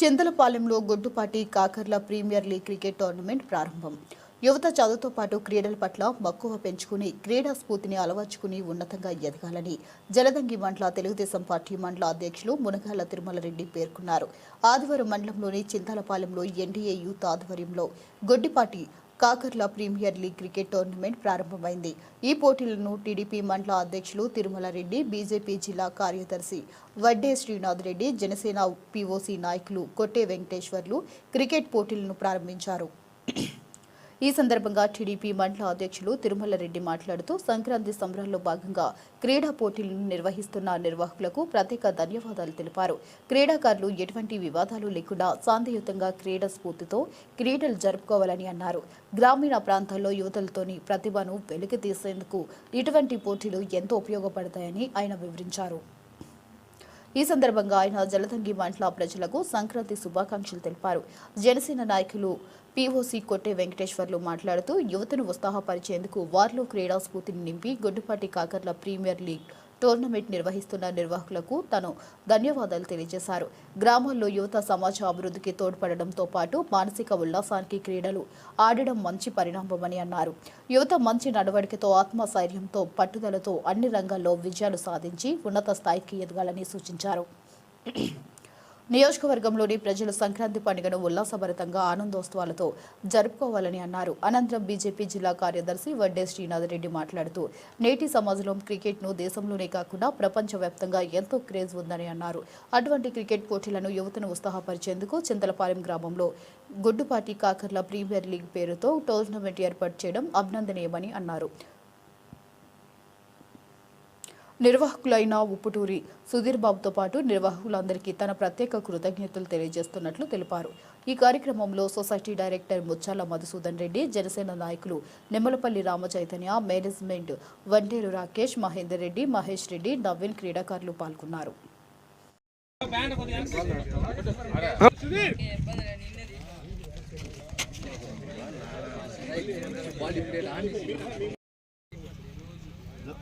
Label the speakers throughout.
Speaker 1: చింతలపాలెంలో Goddupati Kakarla premier league cricket tournament ప్రారంభం. యువత చదువుతో పాటు క్రీడల పట్ల మక్కువ పెంచుకుని క్రీడా స్ఫూర్తిని అలవర్చుకుని ఉన్నతంగా ఎదగాలని జలదంగి మండల తెలుగుదేశం పార్టీ మండల అధ్యక్షులు మునగాల తిరుమలరెడ్డి పేర్కొన్నారు. ఆదివారం మండలంలోని చింతలపాలెంలో ఎన్డీఏ యూత్ ఆధ్వర్యంలో Goddipati Kakarla premier league cricket tournament ప్రారంభమైంది. ఈ పోటీలను టీడీపీ మండల అధ్యక్షులు తిరుమలరెడ్డి బీజేపీ జిల్లా కార్యదర్శి వడ్డే శ్రీనాథ్ రెడ్డి జనసేన పీఓసీ నాయకులు కొట్టే వెంకటేశ్వర్లు క్రికెట్ పోటీలను ప్రారంభించారు. ఈ సందర్భంగా టీడీపీ మండల అధ్యక్షులు తిరుమలరెడ్డి మాట్లాడుతూ సంక్రాంతి సంబరాల్లో భాగంగా క్రీడా పోటీలను నిర్వహిస్తున్న నిర్వాహకులకు ప్రత్యేక ధన్యవాదాలు తెలిపారు. క్రీడాకారులు ఎటువంటి వివాదాలు లేకుండా శాంతియుతంగా క్రీడా స్ఫూర్తితో క్రీడలు జరుపుకోవాలని అన్నారు. గ్రామీణ ప్రాంతాల్లో యువతలతోని ప్రతిభను వెలికి తీసేందుకు ఇటువంటి పోటీలు ఎంతో ఉపయోగపడతాయని ఆయన వివరించారు. ఈ సందర్భంగా ఆయన జలదంగి మండల ప్రజలకు సంక్రాంతి శుభాకాంక్షలు తెలిపారు. జనసేన నాయకులు పీఓసీ కొట్టే వెంకటేశ్వర్లు మాట్లాడుతూ యువతను ఉత్సాహపరిచేందుకు వారిలో క్రీడా స్ఫూర్తిని నింపి Goddupati Kakarla premier league tournament నిర్వహిస్తున్న నిర్వాహకులకు తను ధన్యవాదాలు తెలియజేశారు. గ్రామాల్లో యువత సమాజ అభివృద్ధికి తోడ్పడడంతో పాటు మానసిక ఉల్లాసానికి క్రీడలు ఆడడం మంచి పరిణామమని అన్నారు. యువత మంచి నడవడికతో ఆత్మస్థైర్యంతో పట్టుదలతో అన్ని రంగాల్లో విజయాలు సాధించి ఉన్నత స్థాయికి ఎదగాలని సూచించారు. నియోజకవర్గంలోని ప్రజలు సంక్రాంతి పండుగను ఉల్లాసభరితంగా ఆనందోత్సవాలతో జరుపుకోవాలని అన్నారు. అనంతరం బీజేపీ జిల్లా కార్యదర్శి వడ్డే శ్రీనాథ్ రెడ్డి మాట్లాడుతూ నేటి సమాజంలో క్రికెట్ను దేశంలోనే కాకుండా ప్రపంచవ్యాప్తంగా ఎంతో క్రేజ్ ఉందని అన్నారు. అటువంటి క్రికెట్ పోటీలను యువతను ఉత్సాహపరిచేందుకు చింతలపాలెం గ్రామంలో గుడ్డుపాటి కాకర్ల ప్రీమియర్ లీగ్ పేరుతో టోర్నమెంట్ ఏర్పాటు చేయడం అభినందనీయమని అన్నారు. నిర్వాహకులైన ఉప్పుటూరి సుధీర్ బాబుతో పాటు నిర్వాహకులందరికీ తన ప్రత్యేక కృతజ్ఞతలు తెలియజేస్తున్నట్లు తెలిపారు. ఈ కార్యక్రమంలో సొసైటీ డైరెక్టర్ ముచ్చాల మధుసూదన్ రెడ్డి జనసేన నాయకులు నిమ్మలపల్లి రామ చైతన్య మేనేజ్మెంట్ వంటేరు రాకేష్ మహేందర్ రెడ్డి మహేష్ రెడ్డి నవీన్ క్రీడాకారులు పాల్గొన్నారు.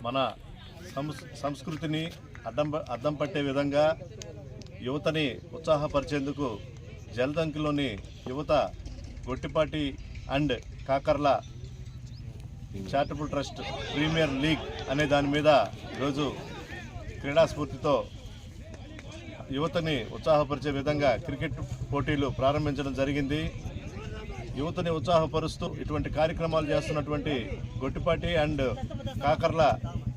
Speaker 2: మన సంస్ సంస్కృతిని అడ్డం అద్దం పట్టే విధంగా యువతని ఉత్సాహపరిచేందుకు జలదంకిలోని యువత Gottipati and Kakarla charitable trust premier league అనే దాని మీద ఈరోజు క్రీడాస్ఫూర్తితో యువతని ఉత్సాహపరిచే విధంగా క్రికెట్ పోటీలు ప్రారంభించడం జరిగింది. యువతని ఉత్సాహపరుస్తూ ఇటువంటి కార్యక్రమాలు చేస్తున్నటువంటి గొట్టిపాటి అండ్ కాకర్ల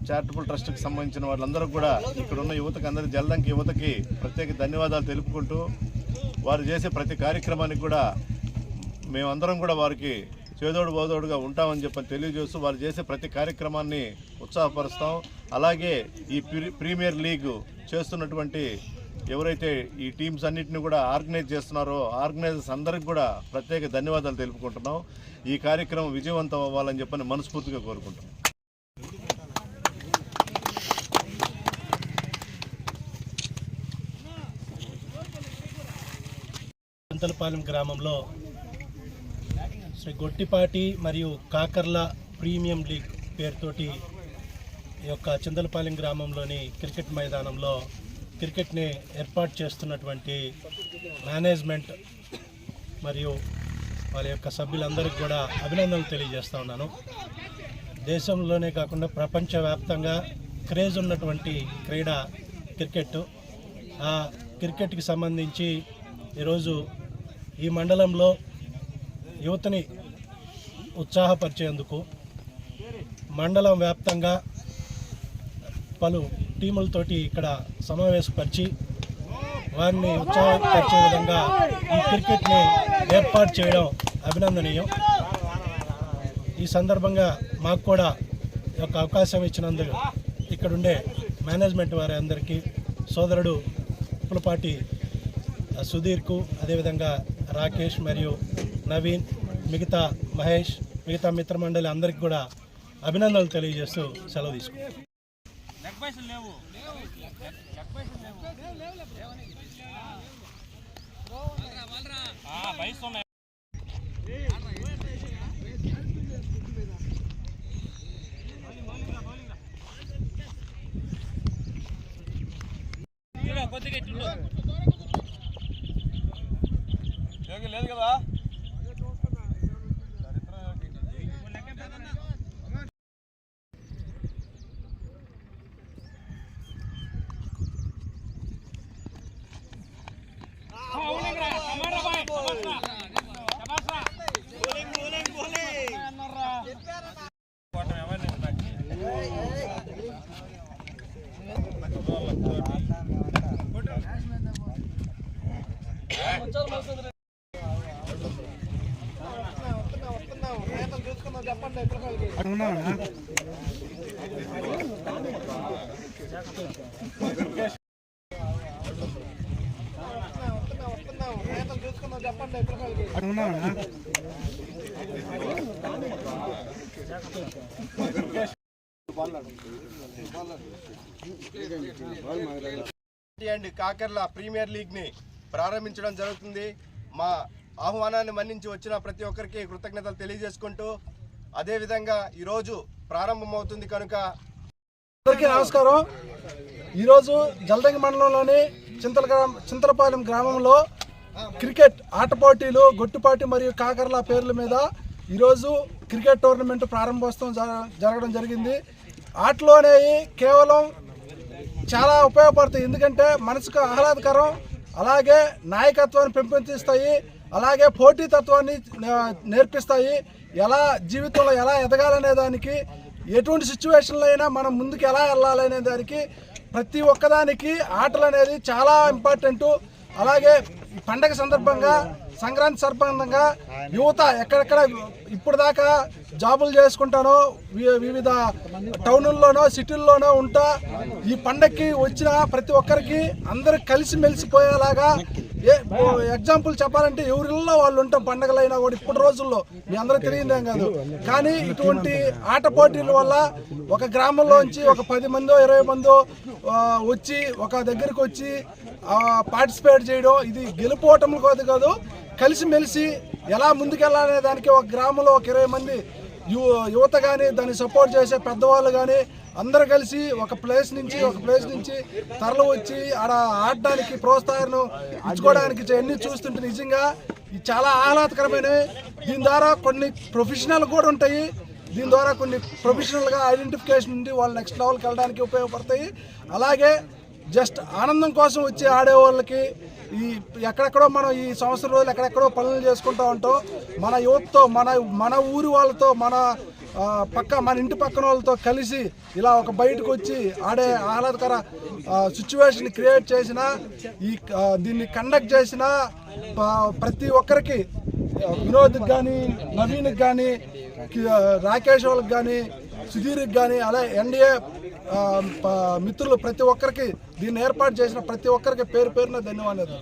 Speaker 2: చారిటబుల్ ట్రస్ట్కి సంబంధించిన వాళ్ళందరూ కూడా ఇక్కడున్న యువతకి అందరి జలదంకి యువతకి ప్రత్యేక ధన్యవాదాలు తెలుపుకుంటూ వారు చేసే ప్రతి కార్యక్రమానికి కూడా మేమందరం కూడా వారికి చేదోడు బోదోడుగా ఉంటామని చెప్పని తెలియజేస్తూ వారు చేసే ప్రతి కార్యక్రమాన్ని ఉత్సాహపరుస్తాం. అలాగే ఈ ప్రీ- ప్రీమియర్ లీగ్ చేస్తున్నటువంటి ఎవరైతే ఈ టీమ్స్ అన్నిటిని కూడా ఆర్గనైజ్ చేస్తున్నారో ఆర్గనైజర్స్ అందరికి కూడా ప్రత్యేక ధన్యవాదాలు తెలుపుకుంటున్నాం. ఈ కార్యక్రమం విజయవంతం అవ్వాలని చెప్పని మనస్ఫూర్తిగా కోరుకుంటున్నాం.
Speaker 3: చింతలపాలెం గ్రామంలో శ్రీ గొట్టిపాటి మరియు కాకర్ల ప్రీమియం లీగ్ పేరుతోటి ఈ యొక్క చింతలపాలెం గ్రామంలోని క్రికెట్ మైదానంలో క్రికెట్ని ఏర్పాటు చేస్తున్నటువంటి మేనేజ్మెంట్ మరియు వాళ్ళ యొక్క సభ్యులందరికీ కూడా అభినందనలు తెలియజేస్తూ ఉన్నాను. దేశంలోనే కాకుండా ప్రపంచవ్యాప్తంగా క్రేజ్ ఉన్నటువంటి క్రీడ క్రికెట్. ఆ క్రికెట్కి సంబంధించి ఈరోజు ఈ మండలంలో యువతని ఉత్సాహపరిచేందుకు మండలం వ్యాప్తంగా పలు టీములతోటి ఇక్కడ సమావేశపరిచి వారిని ఉత్సాహపరిచే విధంగా ఈ క్రికెట్ని ఏర్పాటు చేయడం అభినందనీయం. ఈ సందర్భంగా మాకు కూడా ఒక యొక్క అవకాశం ఇచ్చినందుకు ఇక్కడుండే మేనేజ్మెంట్ వారి అందరికీ సోదరుడు పులపాటి సుధీర్కు అదేవిధంగా రాకేష్ మరియు నవీన్ మిగతా మహేష్ మిగతా మిత్రమండలి అందరికీ కూడా అభినందనలు తెలియజేస్తూ సెలవు పైసలు
Speaker 4: లేవు. పైసలు ఉన్నాయి. కొద్దిగా లేదు కదా
Speaker 5: అండ్ కాకర్ల ప్రీమియర్ లీగ్ని ప్రారంభించడం జరుగుతుంది. మా ఆహ్వానాన్ని మన్నించి వచ్చిన ప్రతి ఒక్కరికి కృతజ్ఞతలు తెలియజేసుకుంటూ అదేవిధంగా ఈరోజు ప్రారంభమవుతుంది కనుక
Speaker 6: అందరికీ నమస్కారం. ఈరోజు జలదంగి మండలంలోని చింతల గ్రామ చింతలపాలెం గ్రామంలో క్రికెట్ ఆట పోటీలు గొట్టుపాటి మరియు కాకర్ల పేర్ల మీద ఈరోజు క్రికెట్ టోర్నమెంట్ ప్రారంభోత్సవం జరగడం జరిగింది. ఆటలు అనేవి కేవలం చాలా ఉపయోగపడతాయి. ఎందుకంటే మనసుకు ఆహ్లాదకరం అలాగే నాయకత్వాన్ని పెంపొందిస్తాయి అలాగే పోటీతత్వాన్ని నేర్పిస్తాయి. ఎలా జీవితంలో ఎలా ఎదగాలనే దానికి ఎటువంటి సిచ్యువేషన్లో అయినా మనం ముందుకు ఎలా వెళ్ళాలనే దానికి ప్రతి ఒక్కదానికి ఆటలు అనేది చాలా ఇంపార్టెంటు. అలాగే పండగ సందర్భంగా సంక్రాంతి సందర్భంగా యువత ఎక్కడెక్కడ ఇప్పుడు దాకా జాబులు చేసుకుంటానో వి- వివిధ టౌనుల్లోనో సిటీల్లోనో ఉంటా ఈ పండక్కి వచ్చిన ప్రతి ఒక్కరికి అందరు కలిసి మెలిసిపోయేలాగా ఏ ఎగ్జాంపుల్ చెప్పాలంటే ఎవరిల్లో వాళ్ళు ఉంటాం పండగలైనా కూడా ఇప్పుడు రోజుల్లో. మీ అందరూ తెలియదేం కాదు. కానీ ఇటువంటి ఆట పోటీల వల్ల ఒక గ్రామంలోంచి ఒక పది మందో ఇరవై మందో వచ్చి ఒక దగ్గరికి వచ్చి పార్టిసిపేట్ చేయడం ఇది గెలుపోవటం కాదు కాదు. కలిసిమెలిసి ఎలా ముందుకెళ్ళాలనే దానికి ఒక గ్రామంలో ఒక ఇరవై మంది యు యువత కానీ దాన్ని సపోర్ట్ చేసే పెద్దవాళ్ళు కానీ అందరు కలిసి ఒక ప్లేస్ నుంచి ఒక ప్లేస్ నుంచి తరలి వచ్చి ఆడ ఆడడానికి ప్రోత్సాహం ఇచ్చుకోవడానికి అన్ని చూస్తుంటే నిజంగా ఇది చాలా ఆహ్లాదకరమైనవి. దీని ద్వారా కొన్ని ప్రొఫెషనల్ కూడా ఉంటాయి. దీని ద్వారా కొన్ని ప్రొఫెషనల్గా ఐడెంటిఫికేషన్ ఉండి వాళ్ళు నెక్స్ట్ లెవెల్కి వెళ్ళడానికి ఉపయోగపడతాయి. అలాగే జస్ట్ ఆనందం కోసం వచ్చి ఆడేవాళ్ళకి ఈ ఎక్కడెక్కడో మనం ఈ సంవత్సరం రోజులు ఎక్కడెక్కడో పనులు చేసుకుంటూ ఉంటాం. మన యువతతో మన మన ఊరి వాళ్ళతో మన పక్క మన ఇంటి పక్కన వాళ్ళతో కలిసి ఇలా ఒక బయటకు వచ్చి ఆడే ఆహ్లాదకర సిచ్యువేషన్ క్రియేట్ చేసిన ఈ దీన్ని కండక్ట్ చేసిన ప్రతి ఒక్కరికి వినోద్కి కానీ నవీన్కి కానీ రాకేష్ వాళ్ళకి కానీ సుధీర్కి కానీ అలా ఎన్డీఏ మిత్రులు ప్రతి ఒక్కరికి దీన్ని ఏర్పాటు చేసిన ప్రతి ఒక్కరికి పేరు పేరున ధన్యవాదాలు